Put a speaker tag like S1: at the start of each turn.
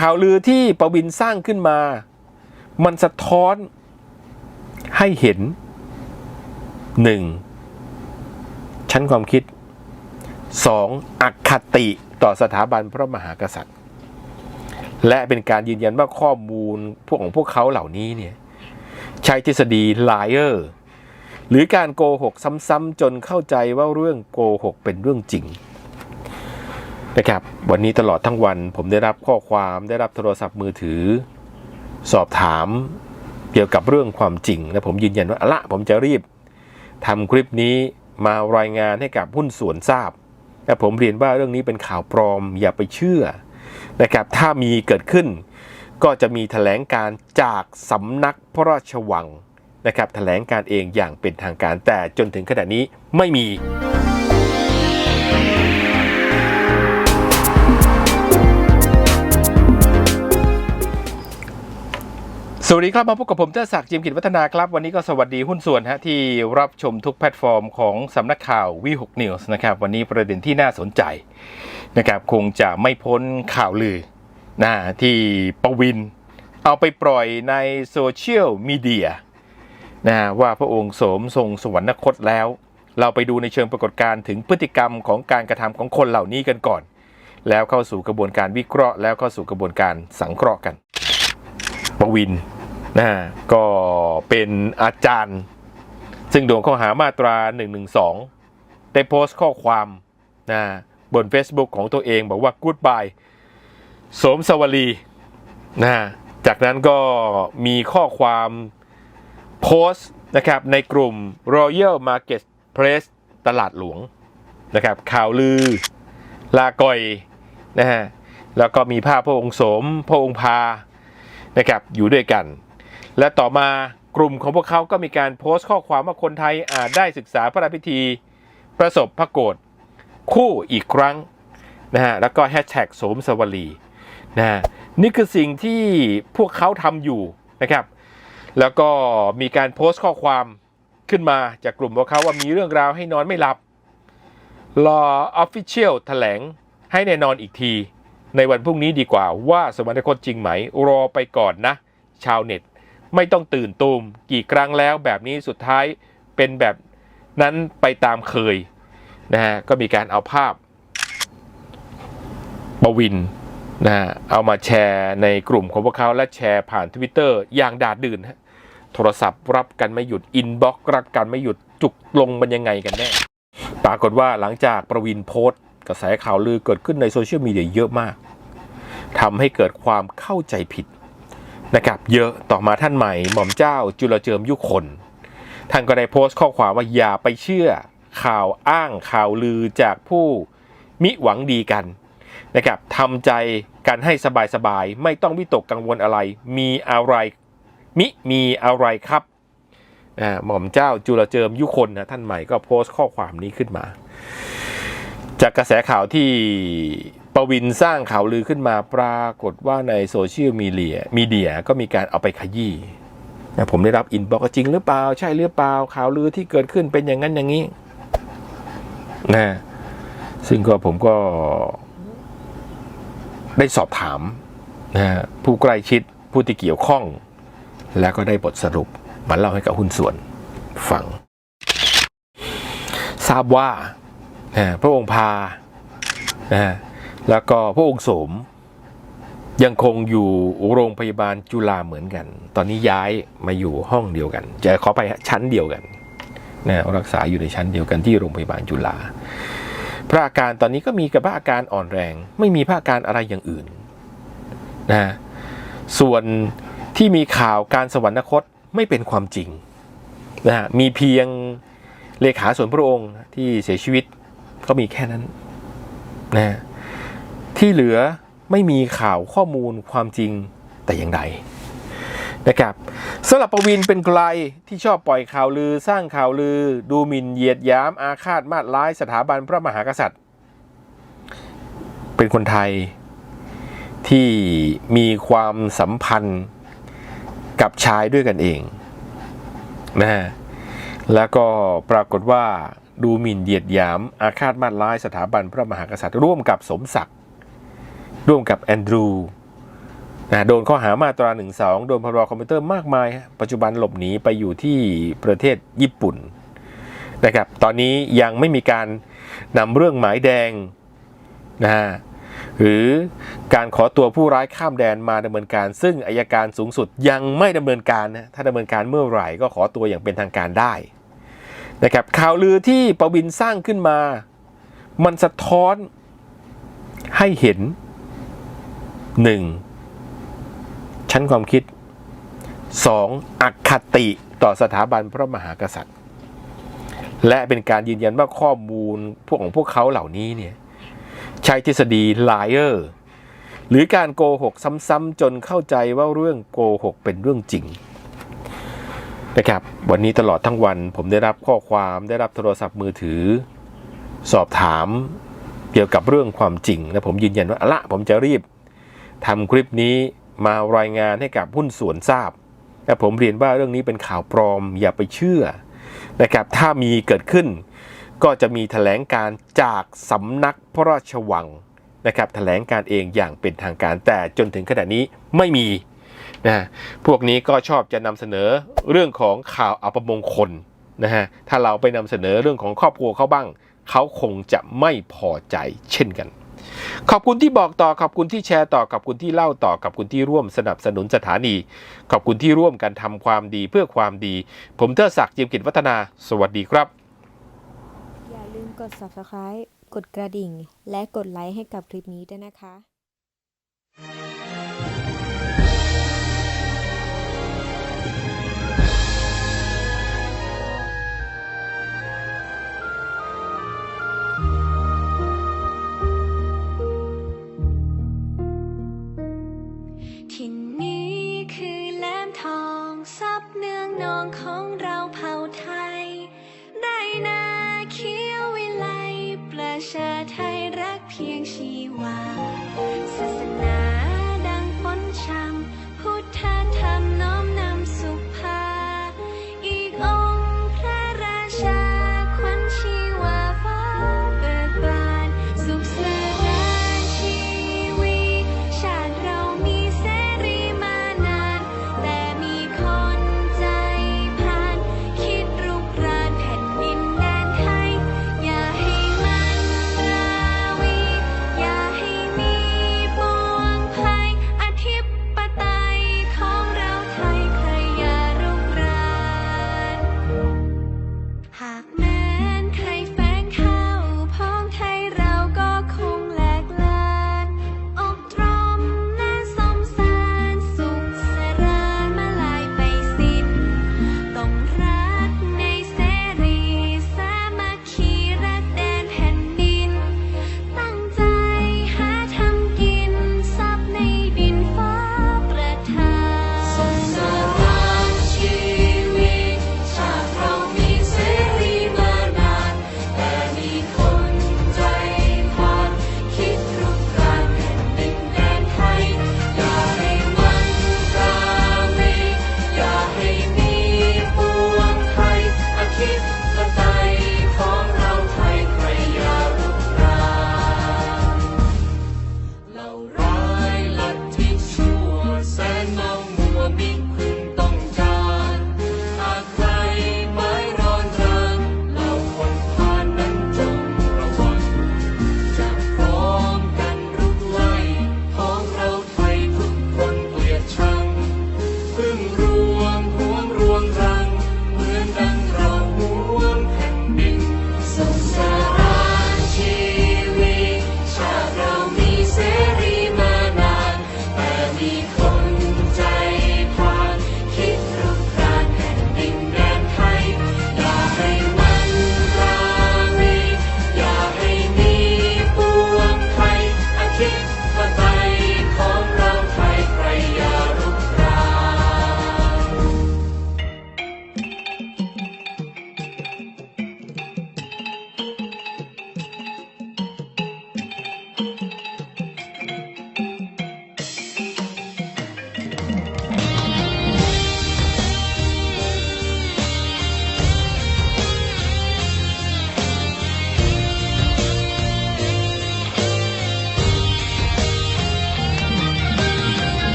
S1: ข่าวลือที่ประวินสร้างขึ้นมา มันสะท้อนให้เห็นหนึ่งชั้นความคิดสองอคติต่อสถาบันพระมหากษัตริย์ และเป็นการยืนยันว่าข้อมูลพวกของพวกเขาเหล่านี้เนี่ยใช้ทฤษฎี liar หรือการโกหกซ้ำๆจนเข้าใจว่าเรื่องโกหกเป็นเรื่องจริง นะครับวันนี้ตลอดทั้งวันผมได้รับข้อความได้รับโทรศัพท์มือถือ สอบถามเกี่ยวกับเรื่องความจริง และผมยืนยันว่าละผมจะรีบทำคลิปนี้มารายงานให้กับหุ้นส่วนทราบและผมเรียนว่าเรื่องนี้เป็นข่าวปลอมอย่าไปเชื่อนะครับถ้ามีเกิดขึ้น ก็จะมีแถลงการจากสำนักพระราชวังนะครับแถลงการเองอย่างเป็นทางการแต่จนถึงขณะนี้ไม่มี สวัสดีครับ มาพบกับผมเจ้าศักดิ์จิมกิจวัฒนาครับ วันนี้ก็สวัสดีหุ้นส่วนฮะที่รับชมทุกแพลตฟอร์มของสำนักข่าววีหกนิวส์นะครับ วันนี้ประเด็นที่น่าสนใจนะครับคงจะไม่พ้นข่าวลือนะที่ประวิน เอาไปปล่อยในโซเชียลมีเดียนะว่าพระองค์สมทรงสวรรคตแล้ว เราไปดูในเชิงปรากฏการณ์ถึงพฤติกรรมของการกระทำของคนเหล่านี้กันก่อน แล้วเข้าสู่กระบวนการวิเคราะห์ แล้วเข้าสู่กระบวนการสังเคราะห์กันประวิน นะก็เป็นอาจารย์ ซึ่งโดนข้อหามาตรา 112 ได้โพสต์ข้อความนะบน Facebook ของตัวเองบอกว่า Goodbye สมสวลีนะจากนั้นก็มีข้อความโพสต์นะครับในกลุ่ม Royal Marketplace ตลาดหลวงนะครับข่าวลือลากอยนะฮะแล้วก็มีภาพพระองค์โสมพระองค์พานะครับอยู่ด้วยกัน และต่อมากลุ่มของพวกเขาก็มีการโพสต์ข้อความว่าคนไทยอาจได้ศึกษาพระราชพิธี ประสบพระโกฏคู่อีกครั้งนะฮะแล้วก็แฮชแท็กโสมสวลีนะฮะนี่คือสิ่งที่พวกเขาทำอยู่นะครับ แล้วก็มีการโพสต์ข้อความขึ้นมาจากกลุ่มพวกเขาว่ามีเรื่องราวให้นอนไม่หลับรอออฟฟิเชียลแถลงให้แน่นอนอีกที ในวันพรุ่งนี้ดีกว่าว่าสวรรคตจริงไหม รอไปก่อนนะ ชาวเน็ต ไม่ต้องตื่นตูมกี่ครั้งแล้วแบบนี้สุดท้ายเป็นแบบนั้นไปตามเคยนะฮะก็มีการเอาภาพบวินนะฮะเอามาแชร์ในกลุ่มของพวกเขาและแชร์ผ่านทวิตเตอร์อย่างดาดดื่นฮะโทรศัพท์รับกันไม่หยุดอินบ็อกรับกันไม่หยุดจุกลงมันยังไงกันแน่ปรากฏว่าหลังจากประวินโพสต์กระแสข่าวลือเกิดขึ้นในโซเชียลมีเดียเยอะมากทำให้เกิดความเข้าใจผิด นะครับเยอะต่อมาท่านใหม่หม่อมเจ้าจุลเจิมยุคนท่านก็ได้โพสต์ข้อความว่าอย่าไปเชื่อข่าวอ้างข่าวลือจากผู้มิหวังดีกันนะครับทำใจกันให้สบายๆ ไม่ต้องวิตกกังวลอะไร มีอะไรมิมีอะไรครับอ่าหม่อมเจ้าจุลเจิมยุคนนะท่านใหม่ก็โพสต์ข้อความนี้ขึ้นมา จากกระแสข่าวที่ ประวินสร้างข่าวลือขึ้นมาปรากฏว่าในโซเชียลมีเดียมีเดียก็มีการเอาไปขยี้นะผมได้รับอินบอกจริงหรือเปล่า ใช่หรือเปล่าข่าวลือที่เกิดขึ้นเป็นอย่างนั้นอย่างนี้นะซึ่งก็ผมก็ได้สอบถามนะผู้ใกล้ชิดผู้ที่เกี่ยวข้อง แล้วก็ได้บทสรุปมาเล่าให้กับหุ้นส่วนฟัง ทราบว่านะพระองค์พานะ แล้วก็พระองค์โสมยังคงอยู่โรงพยาบาลจุฬาเหมือนกัน ตอนนี้ย้ายมาอยู่ห้องเดียวกัน จะขอไปฮะชั้นเดียวกันนะรักษาอยู่ในชั้นเดียวกันที่โรงพยาบาลจุฬาพระอาการตอนนี้ก็มีกับพระอาการอ่อนแรง ไม่มีพระอาการอะไรอย่างอื่นนะส่วนที่มีข่าวการสวรรคตไม่เป็นความจริงนะฮะมีเพียงเลขาส่วนพระองค์ที่เสียชีวิตก็มีแค่นั้นนะ ที่เหลือไม่มีข่าวข้อมูลความจริงแต่อย่างใดนะครับสำหรับประวินเป็นใครที่ชอบปล่อยข่าวลือสร้างข่าวลือ ดูหมิ่นเหยียดยามอาฆาตมาดร้ายสถาบันพระมหากษัตริย์ เป็นคนไทยที่มีความสัมพันธ์กับชายด้วยกันเองนะฮะแล้วก็ปรากฏว่าดูหมิ่นเหยียดยามอาฆาตมาดร้ายสถาบันพระมหากษัตริย์ ร่วมกับสมศักดิ์ ร่วมกับแอนดรูนะโดนข้อหามาตรา 1 2 โดนพรบคอมพิวเตอร์มากมาย ปัจจุบันหลบหนีไปอยู่ที่ประเทศญี่ปุ่นนะครับ ตอนนี้ยังไม่มีการนำเรื่องหมายแดงนะฮะหรือการขอตัวผู้ร้ายข้ามแดนมาดำเนินการ ซึ่งอายการสูงสุดยังไม่ดำเนินการนะถ้าดำเนินการเมื่อไหร่ก็ขอตัวอย่างเป็นทางการได้นะครับข่าวลือที่ปวินสร้างขึ้นมา มันสะท้อนให้เห็น หนึ่งชั้นความคิด 2. อคติต่อสถาบันพระมหากษัตริย์ และเป็นการยืนยันว่าข้อมูลพวกของพวกเขาเหล่านี้เนี่ยใช้ทฤษฎี liar หรือการโกหกซ้ำๆจนเข้าใจว่าเรื่องโกหกเป็นเรื่องจริงนะครับวันนี้ตลอดทั้งวันผมได้รับข้อความได้รับโทรศัพท์มือถือ สอบถามเกี่ยวกับเรื่องความจริงและผมยืนยันว่าละผมจะรีบ ทำคลิปนี้มารายงานให้กับหุ้นส่วนทราบและผมเรียนว่าเรื่องนี้เป็นข่าวปลอมอย่าไปเชื่อนะครับถ้ามีเกิดขึ้น ก็จะมีแถลงการจากสำนักพระราชวังนะครับแถลงการเองอย่างเป็นทางการแต่จนถึงขณะนี้ไม่มีนะพวกนี้ก็ชอบจะนำเสนอเรื่องของข่าวอัปมงคลนะฮะถ้าเราไปนำเสนอเรื่องของครอบครัวเขาบ้าง เขาคงจะไม่พอใจเช่นกัน ขอบคุณที่บอกต่อขอบคุณที่แชร์ต่อขอบคุณที่เล่าต่อขอบคุณที่ร่วมสนับสนุนสถานี ขอบคุณที่ร่วมกันทำความดีเพื่อความดี ผมเทอศักดิ์จิมกิจวัฒนา สวัสดีครับ
S2: อย่าลืมกด subscribe กดกระดิ่ง และกดไลค์ให้กับคลิปนี้ด้วยนะคะ